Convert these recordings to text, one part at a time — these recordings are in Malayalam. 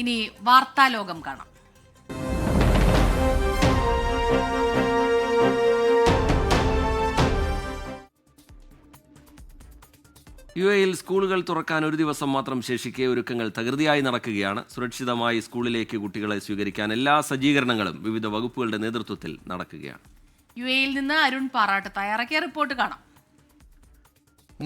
ഇനി വാർത്താലോകം കാണാം. യു എയിൽ സ്കൂളുകൾ തുറക്കാൻ ഒരു ദിവസം മാത്രം ശേഷിക്കെ ഒരുക്കങ്ങൾ തകൃതിയായി നടക്കുകയാണ്. സുരക്ഷിതമായി സ്കൂളിലേക്ക് കുട്ടികളെ സ്വീകരിക്കാൻ എല്ലാ സജ്ജീകരണങ്ങളും വിവിധ വകുപ്പുകളുടെ നേതൃത്വത്തിൽ നടക്കുകയാണ്. യു എയിൽ നിന്ന് അരുൺ പാറാട്ട് തയ്യാറാക്കിയ റിപ്പോർട്ട് കാണാം.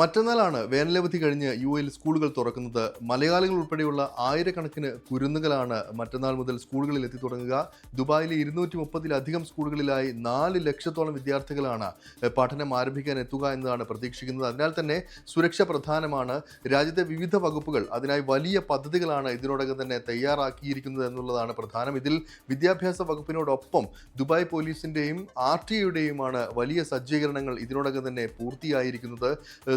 മറ്റന്നാളാണ് വേനലവധി കഴിഞ്ഞ് യു എയിൽ സ്കൂളുകൾ തുറക്കുന്നത്. മലയാളികൾ ഉൾപ്പെടെയുള്ള ആയിരക്കണക്കിന് കുരുന്നുകളാണ് മറ്റന്നാൾ മുതൽ സ്കൂളുകളിൽ എത്തി തുടങ്ങുക. ദുബായിലെ ഇരുന്നൂറ്റി മുപ്പതിലധികം സ്കൂളുകളിലായി നാല് ലക്ഷത്തോളം വിദ്യാർത്ഥികളാണ് പഠനം ആരംഭിക്കാൻ എത്തുക എന്നതാണ് പ്രതീക്ഷിക്കുന്നത്. അതിനാൽ തന്നെ സുരക്ഷ പ്രധാനമാണ്. രാജ്യത്തെ വിവിധ വകുപ്പുകൾ അതിനായി വലിയ പദ്ധതികളാണ് ഇതിനോടകം തന്നെ തയ്യാറാക്കിയിരിക്കുന്നത് എന്നുള്ളതാണ് പ്രധാനം. ഇതിൽ വിദ്യാഭ്യാസ വകുപ്പിനോടൊപ്പം ദുബായ് പോലീസിന്റെയും ആർ ടി വലിയ സജ്ജീകരണങ്ങൾ ഇതിനോടകം തന്നെ പൂർത്തിയായിരിക്കുന്നത്.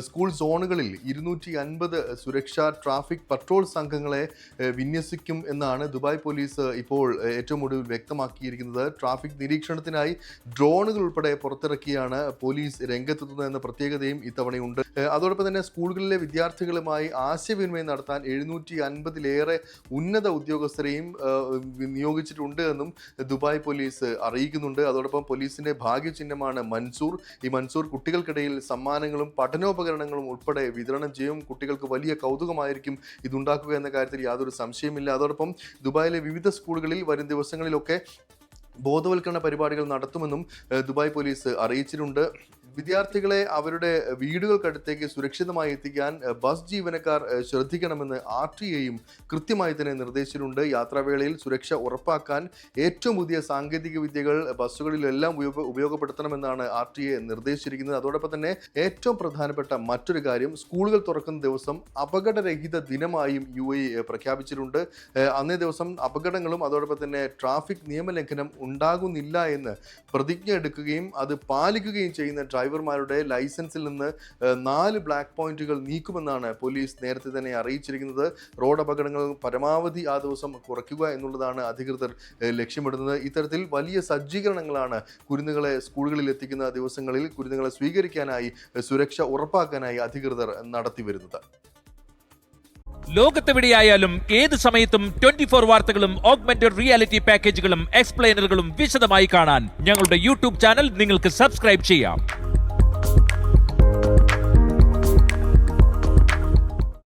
സ്കൂൾ സോണുകളിൽ ഇരുന്നൂറ്റി അൻപത് സുരക്ഷാ ട്രാഫിക് പട്രോൾ സംഘങ്ങളെ വിന്യസിക്കും എന്നാണ് ദുബായ് പോലീസ് ഇപ്പോൾ ഏറ്റവും ഒടുവിൽ വ്യക്തമാക്കിയിരിക്കുന്നത്. ട്രാഫിക് നിരീക്ഷണത്തിനായി ഡ്രോണുകൾ ഉൾപ്പെടെ പുറത്തിറക്കിയാണ് പോലീസ് രംഗത്തെത്തുന്നത് എന്ന പ്രത്യേകതയും ഇത്തവണയുണ്ട്. അതോടൊപ്പം തന്നെ സ്കൂളുകളിലെ വിദ്യാർത്ഥികളുമായി ആശയവിനിമയം നടത്താൻ എഴുന്നൂറ്റി അൻപതിലേറെ ഉന്നത ഉദ്യോഗസ്ഥരെയും നിയോഗിച്ചിട്ടുണ്ട് എന്നും ദുബായ് പോലീസ് അറിയിക്കുന്നുണ്ട്. അതോടൊപ്പം പോലീസിന്റെ ഭാഗ്യചിഹ്നമാണ് മൻസൂർ. ഈ മൻസൂർ കുട്ടികൾക്കിടയിൽ സമ്മാനങ്ങളും പഠനോപകരണങ്ങളും ഉൾപ്പെടെ വിതരണം ചെയ്യും. കുട്ടികൾക്ക് വലിയ കൗതുകമായിരിക്കും ഇതുണ്ടാക്കുക എന്ന കാര്യത്തിൽ യാതൊരു സംശയമില്ല അതോടൊപ്പം ദുബായിലെ വിവിധ സ്കൂളുകളിൽ വരും ദിവസങ്ങളിലൊക്കെ ബോധവൽക്കരണ പരിപാടികൾ നടത്തുമെന്നും ദുബായ് പോലീസ് അറിയിച്ചിട്ടുണ്ട്. വിദ്യാർത്ഥികളെ അവരുടെ വീടുകൾക്കടുത്തേക്ക് സുരക്ഷിതമായി എത്തിക്കാൻ ബസ് ജീവനക്കാർ ശ്രദ്ധിക്കണമെന്ന് ആർ ടി എയും കൃത്യമായി തന്നെ നിർദ്ദേശിച്ചിട്ടുണ്ട്. യാത്രാവേളയിൽ സുരക്ഷ ഉറപ്പാക്കാൻ ഏറ്റവും പുതിയ സാങ്കേതിക വിദ്യകൾ ബസ്സുകളിലെല്ലാം ഉപയോഗ ഉപയോഗപ്പെടുത്തണമെന്നാണ് ആർ ടി എ നിർദ്ദേശിച്ചിരിക്കുന്നത്. അതോടൊപ്പം തന്നെ ഏറ്റവും പ്രധാനപ്പെട്ട മറ്റൊരു കാര്യം സ്കൂളുകൾ തുറക്കുന്ന ദിവസം അപകടരഹിത ദിനമായും യു എ പ്രഖ്യാപിച്ചിട്ടുണ്ട്. അന്നേ ദിവസം അപകടങ്ങളും അതോടൊപ്പം തന്നെ ട്രാഫിക് നിയമലംഘനം ഉണ്ടാകുന്നില്ല എന്ന് പ്രതിജ്ഞ എടുക്കുകയും അത് പാലിക്കുകയും ചെയ്യുന്ന ഡ്രൈവർമാരുടെ ലൈസൻസിൽ നിന്ന് നാല് ബ്ലാക്ക് പോയിന്റുകൾ നീക്കുമെന്നാണ് പോലീസ് നേരത്തെ തന്നെ അറിയിച്ചിരിക്കുന്നത്. റോഡ് അപകടങ്ങൾ പരമാവധി ആ ദിവസം കുറയ്ക്കുക എന്നുള്ളതാണ് അധികൃതർ ലക്ഷ്യമിടുന്നത്. ഇത്തരത്തിൽ വലിയ സജ്ജീകരണങ്ങളാണ് കുരുന്നുകളെ സ്കൂളുകളിൽ എത്തിക്കുന്ന ദിവസങ്ങളിൽ കുരുന്നുകളെ സ്വീകരിക്കാനായി സുരക്ഷ ഉറപ്പാക്കാനായി അധികൃതർ നടത്തി വരുന്നത്. ലോകത്തെവിടെയായാലും ഏത് സമയത്തും ട്വന്റി ഫോർ വാർത്തകളും ഓഗ്മെന്റഡ് റിയാലിറ്റി പാക്കേജുകളും എക്സ്പ്ലെയിനറുകളും വിശദമായി കാണാൻ ഞങ്ങളുടെ യൂട്യൂബ് ചാനൽ നിങ്ങൾക്ക് സബ്സ്ക്രൈബ് ചെയ്യാം.